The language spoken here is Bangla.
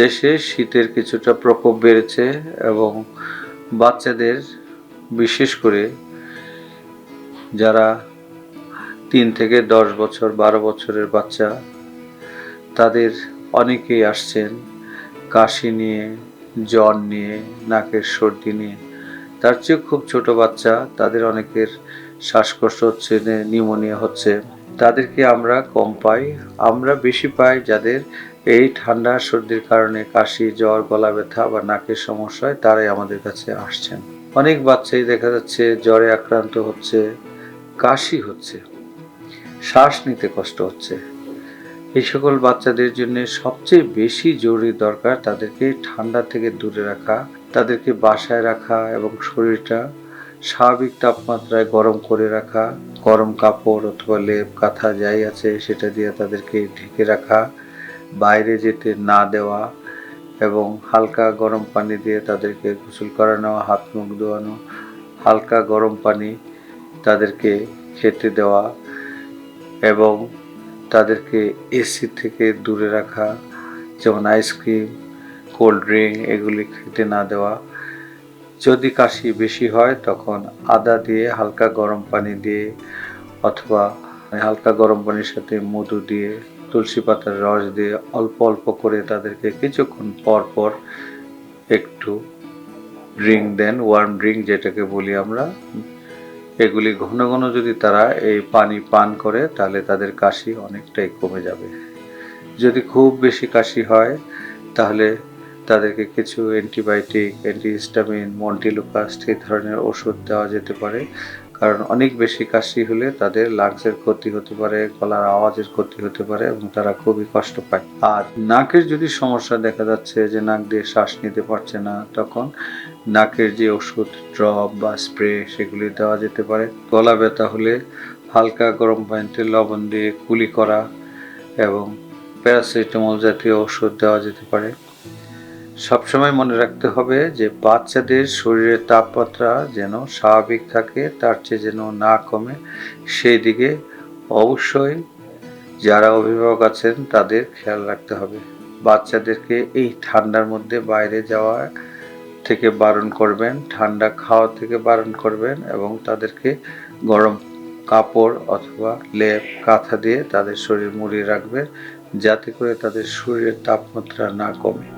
দেশে শীতের কিছুটা প্রকোপ বেড়েছে এবং বাচ্চাদের, বিশেষ করে যারা তিন থেকে দশ বছর, বারো বছরের বাচ্চা, তাদের অনেকেই আসছেন কাশি নিয়ে, জ্বর নিয়ে, নাকের সর্দি নিয়ে। তার চেয়ে খুব ছোট বাচ্চা, তাদের অনেকের শ্বাসকষ্ট হচ্ছে নিউমোনিয়া হচ্ছে। তাদেরকে আমরা কম পাই। আমরা বেশি পাই যাদের এই ঠান্ডা, সর্দির কারণে কাশি, জ্বর, গলা ব্যথা বা নাকের সমস্যা হয় তারাই আমাদের কাছে আসছেন। অনেক বাচ্চাই দেখা যাচ্ছে জ্বরে আক্রান্ত হচ্ছে, কাশি হচ্ছে, শ্বাস নিতে কষ্ট হচ্ছে। এই সকল বাচ্চাদের জন্য সবচেয়ে বেশি জরুরি দরকার তাদেরকে ঠান্ডা থেকে দূরে রাখা, তাদেরকে বাসায় রাখা এবং শরীরটা স্বাভাবিক তাপমাত্রায় গরম করে রাখা, গরম কাপড় অথবা লেপ কাঁথা যাই আছে সেটা দিয়ে তাদেরকে ঢেকে রাখা, বাইরে যেতে না দেওয়া এবং হালকা গরম পানি দিয়ে তাদেরকে গোসল করানো, হাত মুখ ধোয়ানো, হালকা গরম পানি তাদেরকে খেতে দেওয়া এবং তাদেরকে এসি থেকে দূরে রাখা, যেমন আইসক্রিম কোল্ড ড্রিঙ্ক এগুলি খেতে না দেওয়া। যদি কাশি বেশি হয়, তখন আদা দিয়ে হালকা গরম পানি দিয়ে অথবা হালকা গরম পানির সাথে মধু দিয়ে, তুলসী পাতার রস দিয়ে অল্প অল্প করে তাদেরকে কিছুক্ষণ পর পর একটু ড্রিঙ্ক দেন, ওয়ার্ম ড্রিঙ্ক যেটাকে বলি আমরা। এগুলি ঘন ঘন যদি তারা এই পানি পান করে, তাহলে তাদের কাশি অনেকটাই কমে যাবে। যদি খুব বেশি কাশি হয়, তাহলে তাদেরকে কিছু অ্যান্টিবায়োটিক, অ্যান্টিহিস্টামিন মন্টিলুকাস্ট এই ধরনের ওষুধ দেওয়া যেতে পারে। কারণ অনেক বেশি কাশি হলে তাদের লাংসের ক্ষতি হতে পারে, গলার আওয়াজের ক্ষতি হতে পারে এবং তারা খুবই কষ্ট পায়। আর নাকের যদি সমস্যা দেখা যাচ্ছে যে নাক দিয়ে শ্বাস নিতে পারছে না, তখন নাকের যে ওষুধ, ড্রপ বা স্প্রে সেগুলি দেওয়া যেতে পারে। গলা ব্যথা হলে হালকা গরম পানিতে লবণ দিয়ে কুলি করা এবং প্যারাসিটামল জাতীয় ওষুধ দেওয়া যেতে পারে। সবসময় মনে রাখতে হবে যে বাচ্চাদের শরীরের তাপমাত্রা যেন স্বাভাবিক থাকে, তার চেয়ে যেন না কমে। সেই দিকে অবশ্যই যারা অভিভাবক আছেন, তাদের খেয়াল রাখতে হবে। বাচ্চাদেরকে এই ঠান্ডার মধ্যে বাইরে যাওয়া থেকে বারণ করবেন, ঠান্ডা খাওয়া থেকে বারণ করবেন এবং তাদেরকে গরম কাপড় অথবা লেপ, কাঁথা দিয়ে তাদের শরীর মুড়িয়ে রাখবেন, যাতে করে তাদের শরীরের তাপমাত্রা না কমে।